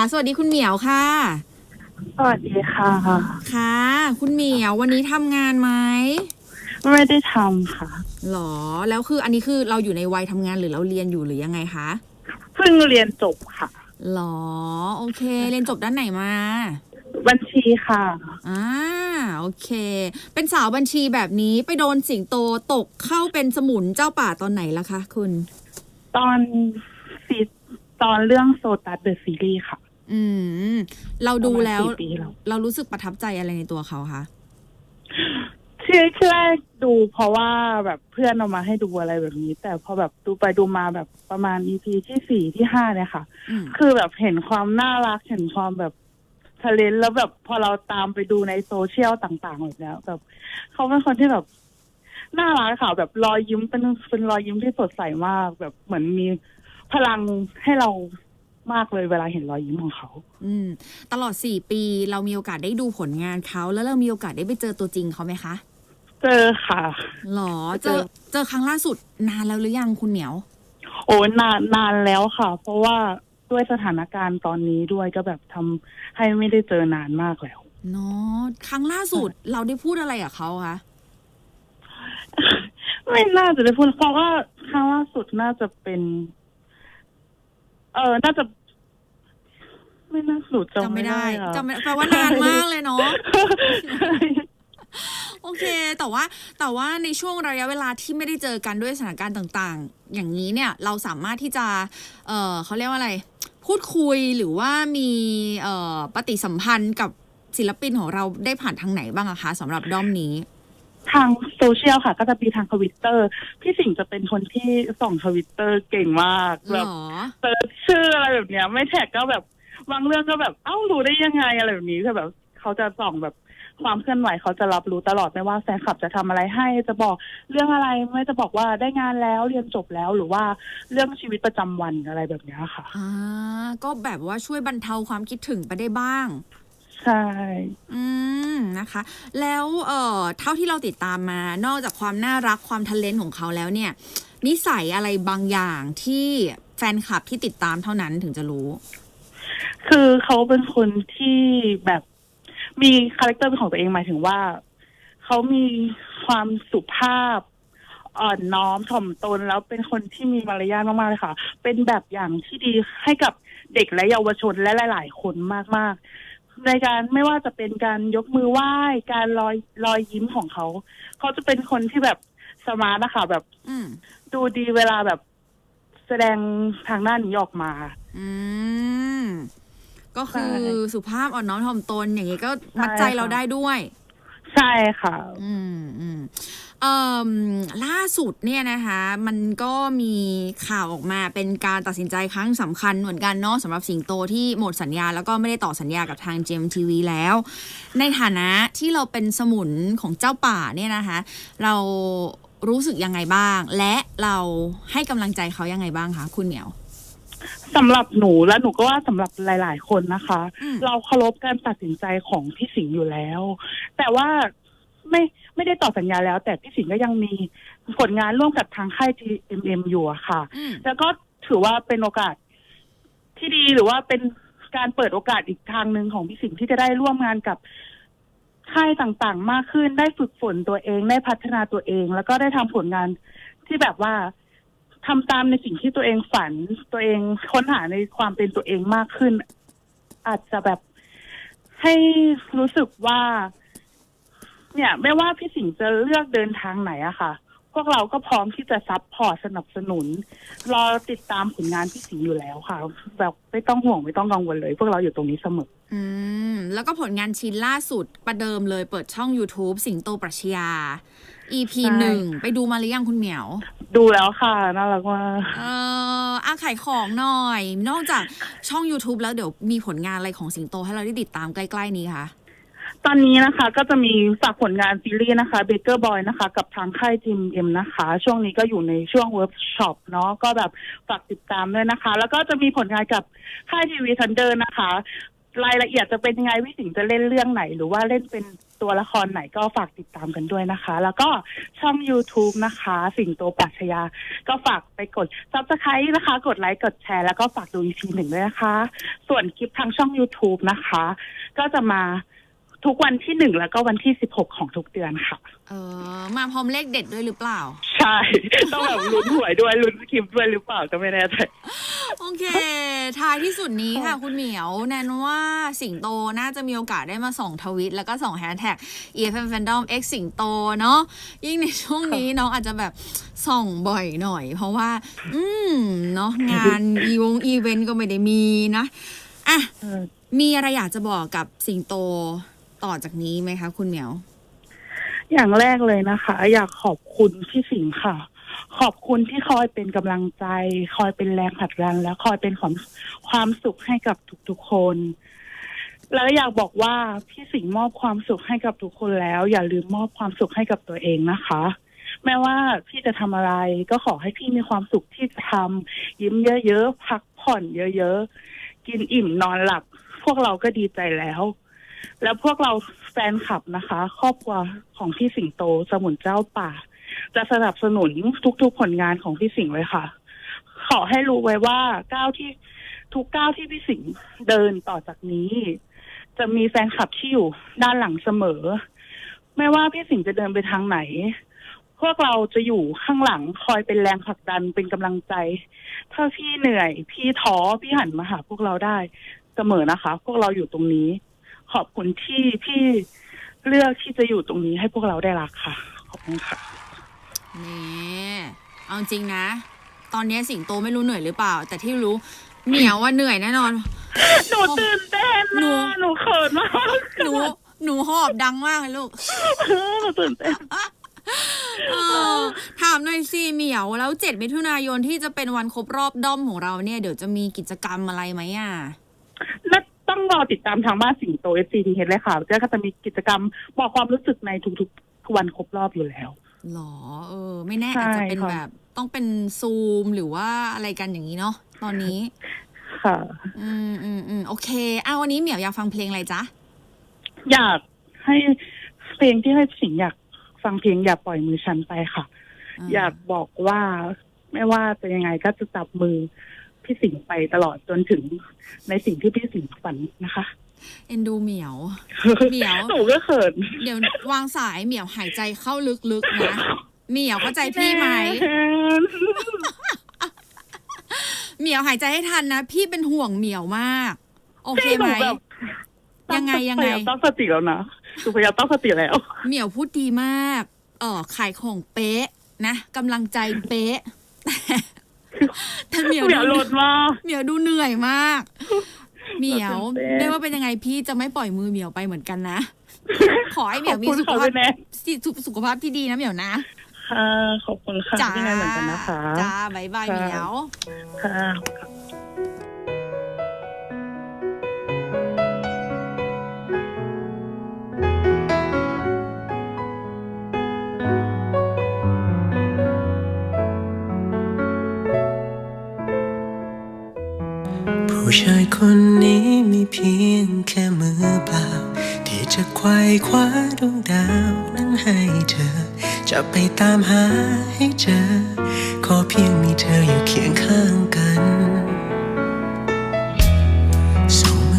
อะสวัสดีคุณเหมียวค่ะ สวัสดีค่ะ ค่ะ คุณเหมียววันนี้ทำงานไหมไม่ได้ทำค่ะ หรอ แล้วคืออันนี้คือเราอยู่ในวัยทำงานหรือเราเรียนอยู่หรือยังไงคะ เพิ่งเรียนจบค่ะ หรอ โอเค เรียนจบด้านไหนมา บัญชีค่ะ อ่า โอเค เป็นสาวบัญชีแบบนี้ไปโดนสิงโตตกเข้าเป็นสมุนเจ้าป่าตอนไหนล่ะคะคุณ ตอนซีตอนเรื่องโซตัสเดอะซีรีส์ค่ะ อืม เราดูแล้ว ประมาณสี่ปีแล้ว เรารู้สึกประทับใจอะไรในตัวเขาคะที่ที่แรกดูเพราะว่าแบบเพื่อนเอามาให้ดูอะไรแบบนี้ แต่พอแบบดูไปดูมาแบบประมาณ EP ที่สี่ที่ห้าเนี่ยค่ะ อืม คือแบบเห็นความน่ารักเห็นความแบบทะเลนแล้วแบบพอเราตามไปดูในโซเชียลต่างๆแบบเนี้ยแบบเขาเป็นคนที่แบบน่ารักค่ะแบบรอยยิ้มเป็นเป็นรอยยิ้มที่สดใสมาก แบบเหมือนมีพลังให้เรา มากเลยเวลาเห็นรอยยิ้มของเขา อืม ตลอดสี่ปีเรามีโอกาสได้ดูผลงานเขา แล้วเรามีโอกาสได้ไปเจอตัวจริงเขาไหมคะ เจอค่ะหรอเจอเจอครั้งล่าสุดนานแล้วหรือยังคุณเหมียว โอ้นานนานแล้วค่ะ เพราะว่าด้วยสถานการณ์ตอนนี้ด้วยก็แบบทำให้ไม่ได้เจอนานมากแล้วเนาะครั้งล่าสุดเราได้พูดอะไรกับเขาคะไม่น่าจะได้พูดเพราะว่าครั้งล่าสุดน่าจะเป็น เออน่าจะ ไม่น่าสุดจำไม่ได้อะจำไม่แปลว่านานมากเลยเนาะโอเค แต่ว่าแต่ว่าในช่วงระยะเวลาที่ไม่ได้เจอกันด้วยสถานการณ์ต่าง ๆ อย่างนี้เนี่ยเราสามารถที่จะ เออเขาเรียกว่าอะไร พูดคุยหรือว่ามีเอ่อปฏิสัมพันธ์กับศิลปินของเราได้ผ่านทางไหนบ้างอะคะสำหรับด้อมนี้ ทางโซเชียลค่ะ ก็จะมีทางทวิตเตอร์พี่สิงห์จะเป็นคนที่ส่องทวิตเตอร์เก่งมากหแบรบอเซิร์ชชื่ออะไรแบบเนี้ย ไม่แท็กก็แบบ บางเรื่องก็แบบเอ้ารู้ได้ยังไงอะไรแบบนี้คือแบบเขาจะส่องแบบความเคลื่อนไหวเขาจะรับรู้ตลอดไม่ว่าแฟนคลับจะทำอะไรให้จะบอกเรื่องอะไรไม่จะบอกว่าได้งานแล้วเรียนจบแล้วหรือว่าเรื่องชีวิตประจำวันอะไรแบบเนี้ยค่ะอ่าก็แบบว่าช่วยบรรเทาความคิดถึงไปได้บ้างใช่ อืม นะคะ แล้ว เอ่อ เท่าที่เราติดตามมา นอกจากความน่ารักความทะเลนของเขาแล้วเนี่ย นิสัยอะไรบางอย่างที่แฟนคลับที่ติดตามเท่านั้นถึงจะรู้ คือเขาเป็นคนที่แบบมีคาแรคเตอร์เป็นของตัวเองหมายถึงว่า เขามีความสุภาพ อ่อนน้อมถ่อมตนแล้วเป็นคนที่มีมารยาทมากๆเลยค่ะ เป็นแบบอย่างที่ดีให้กับเด็กและเยาวชนและหลาย ๆ คนมากๆ ในการไม่ว่าจะเป็นการยกมือไหว้การรอยรอยยิ้มของเขา เขาจะเป็นคนที่แบบสมาร์ทนะคะแบบอืมดูดีเวลาแบบแสดงทางด้านนี้ออกมา อืม ก็คือใช่สุภาพอ่อนน้อมถ่อมตนอย่างนี้ก็มัดใจใช่ค่ะเราได้ด้วย ใช่ค่ะ อืมอืมเอ่มล่าสุดเนี่ยนะคะ มันก็มีข่าวออกมาเป็นการตัดสินใจครั้งสำคัญเหมือนกันเนาะสำหรับสิงโตที่หมดสัญญา แล้วก็ไม่ได้ต่อสัญญากับทาง GMTV แล้ว ในฐานะที่เราเป็นสมุนของเจ้าป่าเนี่ยนะคะ เรารู้สึกยังไงบ้าง และเราให้กำลังใจเขายังไงบ้างคะคุณเหมียว สำหรับหนูและหนูก็ว่าสำหรับหลาย ๆ คนนะคะ อืม เราเคารพการตัดสินใจของพี่สิงห์อยู่แล้ว แต่ว่าไม่ไม่ได้ต่อสัญญาแล้ว แต่พี่สิงห์ก็ยังมีผลงานร่วมกับทางค่าย GMM อยู่อะค่ะ อืม แล้วก็ถือว่าเป็นโอกาสที่ดีหรือว่าเป็นการเปิดโอกาสอีกทางหนึ่งของพี่สิงห์ที่จะได้ร่วมงานกับค่ายต่างๆ มากขึ้นได้ฝึกฝนตัวเองได้พัฒนาตัวเอง แล้วก็ได้ทำผลงานที่แบบว่า ทำตามในสิ่งที่ตัวเองฝันตัวเองค้นหาในความเป็นตัวเองมากขึ้น อาจจะแบบให้รู้สึกว่า เนี่ย ไม่ว่าพี่สิงห์จะเลือกเดินทางไหนอะค่ะ พวกเราก็พร้อมที่จะซัพพอร์ตสนับสนุน รอติดตามผลงานพี่สิงห์อยู่แล้วค่ะ แบบไม่ต้องห่วงไม่ต้องกังวลเลย พวกเราอยู่ตรงนี้เสมออืม แล้วก็ผลงานชิ้นล่าสุดประเดิมเลยเปิดช่อง YouTube สิงโตปรัชญา EP ใช่หนึ่งไปดูมาหรือยังคุณเหมียว ดูแล้วค่ะ น่ารักมากเอออาขายของหน่อย นอกจากช่อง YouTube แล้วเดี๋ยวมีผลงานอะไรของสิงโตให้เราได้ติดตามใกล้ ๆ นี้คะตอนนี้นะคะ ก็จะมีฝากผลงานซีรีส์นะคะ Baker Boy นะคะ กับทางค่ายจิมเอ็มนะคะ ช่วงนี้ก็อยู่ในช่วงเวิร์กช็อปเนาะก็แบบฝากติดตามด้วยนะคะ แล้วก็จะมีผลงานกับค่ายทีวีทันเดอร์นะคะ รายละเอียดจะเป็นยังไงพี่สิงห์จะเล่นเรื่องไหน หรือว่าเล่นเป็นตัวละครไหนก็ฝากติดตามกันด้วยนะคะ แล้วก็ช่อง YouTube นะคะ สิงโตปรัชญาก็ฝากไปกด subscribe นะคะ กดไลค์กดแชร์แล้วก็ฝากดูอีกทีหนึ่งด้วยนะคะ ส่วนคลิปทางช่อง YouTube นะคะ ก็จะมาทุกวันที่หนึ่งแล้วก็วันที่สิบหกของทุกเดือนค่ะ เออ มาพร้อมเลขเด็ดด้วยหรือเปล่า ใช่ ต้องแบบลุ้นหวยด้วยลุ้นคลิปด้วยหรือเปล่าก็ไม่แน่ใจ โอเค ท้ายที่สุดนี้ค่ะค่ะ คุณเหมียวแนนว่าสิงโตน่าจะมีโอกาสได้มาส่องทวิต แล้วก็ส่องแฮชแท็ก EFM Fandom X สิงโตเนาะยิ่งในช่วงนี้น้องอาจจะแบบส่องบ่อยหน่อย เพราะว่า อืมเนาะงานอีวงอีเวนต์ก็ไม่ได้มีนะอะเออมีอะไรอยากจะบอกกับสิงโตต่อจากนี้ไหมคะ คุณเหมียว อย่างแรกเลยนะคะ อยากขอบคุณพี่สิงห์ค่ะ ขอบคุณที่คอยเป็นกำลังใจ คอยเป็นแรงผลักดันและคอยเป็นความความสุขให้กับทุกๆคน แล้วอยากบอกว่าพี่สิงห์มอบความสุขให้กับทุกคนแล้ว อย่าลืมมอบความสุขให้กับตัวเองนะคะ แม้ว่าพี่จะทำอะไร ก็ขอให้พี่มีความสุขที่จะทำยิ้มเยอะๆพักผ่อนเยอะๆกินอิ่มนอนหลับ พวกเราก็ดีใจแล้ว แล้วพวกเราแฟนคลับนะคะ ครอบครัวของพี่สิงโตสมุนเจ้าป่า จะสนับสนุนทุกๆผลงานของพี่สิงห์เลยค่ะ ขอให้รู้ไว้ว่าก้าวที่ทุกก้าวที่พี่สิงห์เดินต่อจากนี้ จะมีแฟนคลับที่อยู่ด้านหลังเสมอ ไม่ว่าพี่สิงห์จะเดินไปทางไหน พวกเราจะอยู่ข้างหลังคอยเป็นแรงผลักดันเป็นกำลังใจ ถ้าพี่เหนื่อย พี่ท้อพี่หันมาหาพวกเราได้เสมอนะคะ พวกเราอยู่ตรงนี้ ขอบคุณที่พี่เลือกที่จะอยู่ตรงนี้ให้พวกเราได้รักค่ะ ขอบคุณค่ะ นี่เอาจริงนะ ตอนนี้สิงโตไม่รู้เหนื่อยหรือเปล่า แต่ที่รู้เหมียวว่าเหนื่อยแน่นอน หนูตื่นเต้นหนูนะหนูเขินมากหนูหนูหอบดังมากเลยลูกหนูตื่นเต้นเออถามหน่อยสิเหมียวแล้วเจ็ดมิถุนายนที่จะเป็นวันครบรอบด้อมของเราเนี่ยเดี๋ยวจะมีกิจกรรมอะไรไหมอะและต้องรอติดตามทางบ้านสิงโตเอฟซีทีเฮดเลยค่ะก็จะมีกิจกรรมบอกความรู้สึกในทุกๆวันครบรอบอยู่แล้ว หรอเออ ไม่แน่ใช่อาจจะเป็นค่ะแบบต้องเป็นซูมหรือว่าอะไรกันอย่างนี้เนาะตอนนี้ ค่ะ อืมอืมอืมโอเคเอาวันนี้เหมียวอยากฟังเพลงอะไรจ๊ะ อยากให้เพลงที่ให้สิงห์อยากฟังเพลงอย่าปล่อยมือฉันไปค่ะ อยากบอกว่าไม่ว่าจะยังไงก็จะจับมือพี่สิงห์ไปตลอดจนถึงในสิ่งที่พี่สิงห์ฝันนะคะ เอ็นดูเหมียว เหมียวหนูก็เขินเดี๋ยววางสายเหมียวหายใจเข้าลึกๆนะเหมียวเข้าใจพี่ไหมเหมียวหายใจให้ทันนะ พี่เป็นห่วงเหมียวมาก โอเคไหมพี่นูแบบยังไงยังไงพาามตั้งสติแล้วนะหนูพยายามตั้งสติแล้ว เหมียวพูดดีมากเออขายของเป๊ะนะกำลังใจเป๊ะแต่แต่เหมียวเหมียวดูหลุดมาเหมียวดูเหนื่อยมาก เหมียวตื่นเต้นไม่ว่าเป็นยังไงพี่จะไม่ปล่อยมือเหมียวไปเหมือนกันนะ ขอให้เหมียวมีขอบคุณสุขค่ะภาพพี่แนนสุสุขภาพที่ดีนะเหมียวนะค่ะขอบคุณค่ะจ้าพี่แนนเหมือนกันนะคะจ้าบายบายค่ะเหมียวค่ะ คนนี้มีเพียงแค่มือเปล่า ที่จะไขว่คว้าดวงดาวนั้นให้เธอ จะไปตามหาให้เจอ ขอเพียงมีเธออยู่เคียงข้างกัน